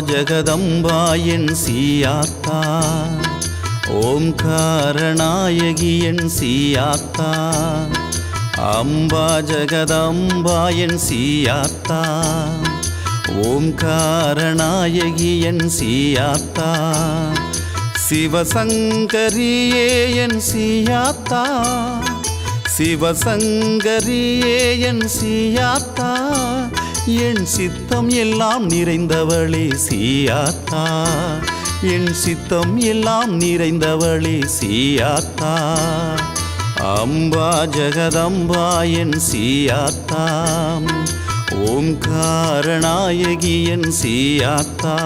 அம்பா சீயாத்தா ஓம்காரநாயகி என் சீயாத்தா அம்பா ஜெகதம்பா சீயாத்தா ஓம்காரநாயகி என் சீயாத்தா சிவசங்கரியே என் சீயாத்தா சிவசங்கரியே என் சீயாத்தா என் சித்தம் எல்லாம் நிறைந்தவளே சீயாத்தா. என் சித்தம் எல்லாம் நிறைந்தவளே சீயாத்தா. அம்பா ஜெகதம்பா என் சீயாத்தா. ஓம்காரநாயகி என் சீயாத்தா.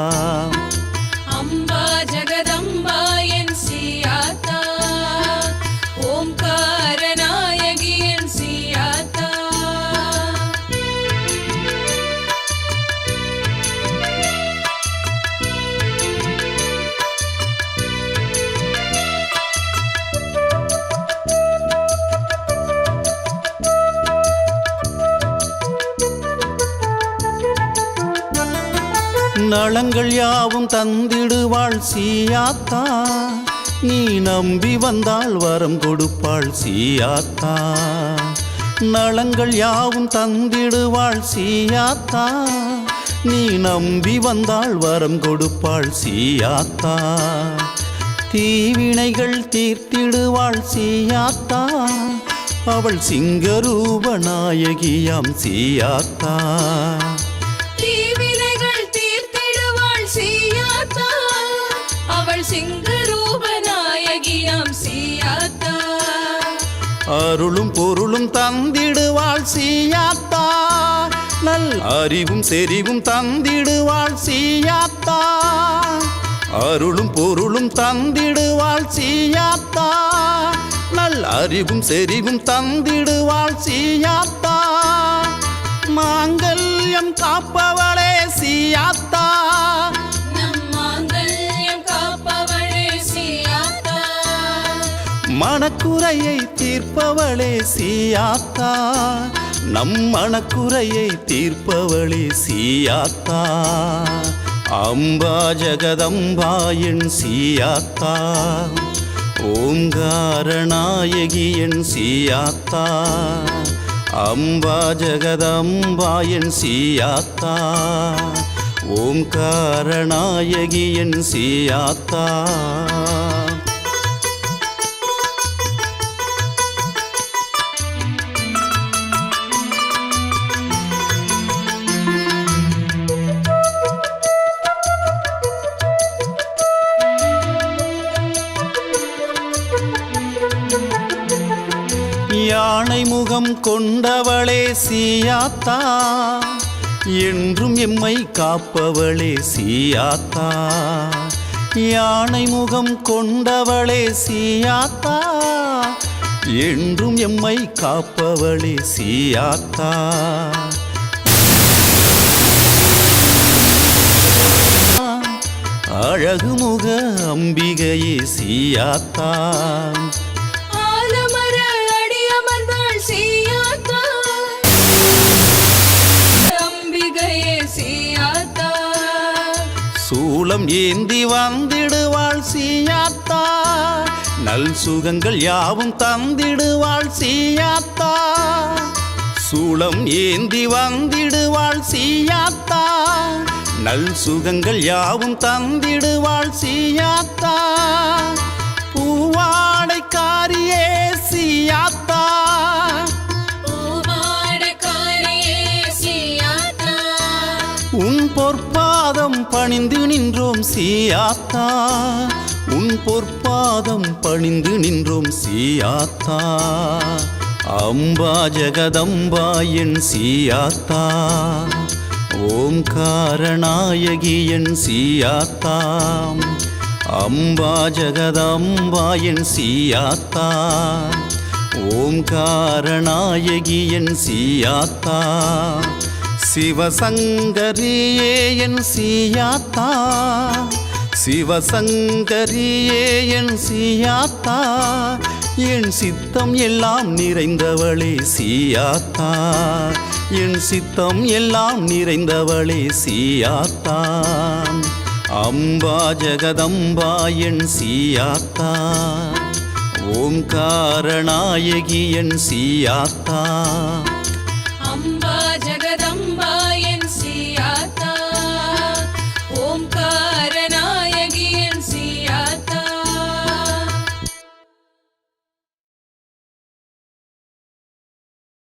நலங்கள் யாவும் தந்திடுவாள் சீயாத்தா. நீ நம்பி வந்தால் வரம் கொடுப்பாள் சீயாத்தா. நலங்கள் யாவும் தந்திடுவாள் சீயாத்தா. நீ நம்பி வந்தால் வரம் கொடுப்பாள் சீயாத்தா. தீவினைகள் தீர்த்திடுவாள் சீயாத்தா. அவள் சிங்கரூப நாயகியாம் சீயாத்தா. அவள் சிங்கரூப அருளும் பொருளும் தந்திடுவாள் சீயாத்தா. நல் அறிவும் செறிவும் தந்திடுவாள் சீயாத்தா. அருளும் பொருளும் தந்திடுவாள் சீயாத்தா. நல் அறிவும் செறிவும் தந்திடுவாள் சீயாத்தா. மாங்கல்யம் காப்பவளே சீயா மணக்குறையை தீர்ப்பவளே சீயாத்தா. நம் மணக்குறையை தீர்ப்பவளே சீயாத்தா. அம்பா ஜெகதம்பா சீயாத்தா. ஓங்காரநாயகியின் சீயாத்தா. அம்பா ஜெகதம்பா சீயாத்தா. ஓம்காரநாயகி சீயாத்தா. யானை முகம் கொண்டவளே சீயாத்தா என்றும் எம்மை காப்பவளே சீயாத்தா. யானை முகம் கொண்டவளே சீயாத்தா என்றும் எம்மை காப்பவளே சீயாத்தா. அழகுமுக அம்பிகையே சீயாத்தான் ஏந்தி வந்திடுவாள் சீயாத்தா. நல் சுகங்கள் யாவும் தந்திடுவாள் சீயாத்தா. சூளம் ஏந்தி வந்திடுவாள் சீயாத்தா. நல் சுகங்கள் யாவும் தந்திடுவாள் சீயாத்தா. பூவாடைக்காரியே சீயாத்தா. பணிந்து நின்றோம் சீயாத்தா. உன் பொற்பாதம் பணிந்து நின்றோம் சீயாத்தா. அம்பா ஜெகதம்பா என் சீயாத்தா. ஓம்காரநாயகி என் சீயாத்தா. அம்பா ஜெகதம்பா என் சீயாத்தா. ஓம்காரநாயகி என் சீயாத்தா. சிவசங்கரியே என் சீயாத்தா. சிவசங்கரியே என் சீயாத்தா. என் சித்தம் எல்லாம் நிறைந்தவளே சீயாத்தா. என் சித்தம் எல்லாம் நிறைந்தவளே சியாத்தா. அம்பா ஜெகதம்பா என் சீயாத்தா. ஓம் காரணாயகி என் சீயாத்தா.